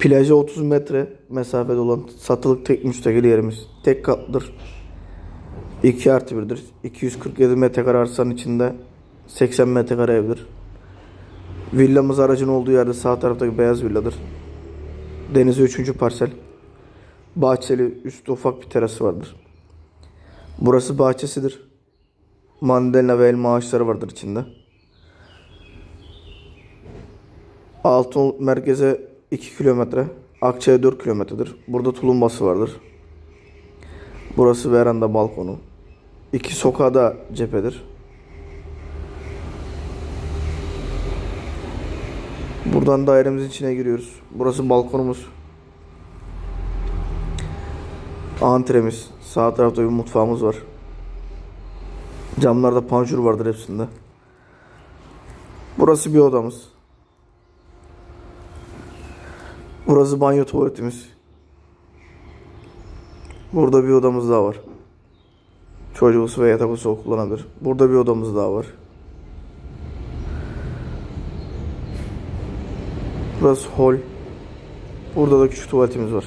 Plaja 30 metre mesafede olan satılık tek müstakil yerimiz. Tek katlıdır. 2 artı 1'dir. 247 metrekare arsanın içinde 80 metrekare evdir. Villamız aracın olduğu yerde sağ taraftaki beyaz villadır. Denize 3. parsel. Bahçeli üstü ufak bir terası vardır. Burası bahçesidir. Mandalina ve elma ağaçları vardır içinde. Altın merkeze 2 kilometre. Akçay'a 4 kilometredir. Burada tulumbası vardır. Burası veranda balkonu. İki sokağa da cephedir. Buradan dairemizin içine giriyoruz. Burası balkonumuz. Antremiz. Sağ tarafta bir mutfağımız var. Camlarda panjur vardır hepsinde. Burası bir odamız. Burası banyo tuvaletimiz. Burada bir odamız daha var. Çocuk ve yatak odası kullanabilir. Burada bir odamız daha var. Burası hol. Burada da küçük tuvaletimiz var.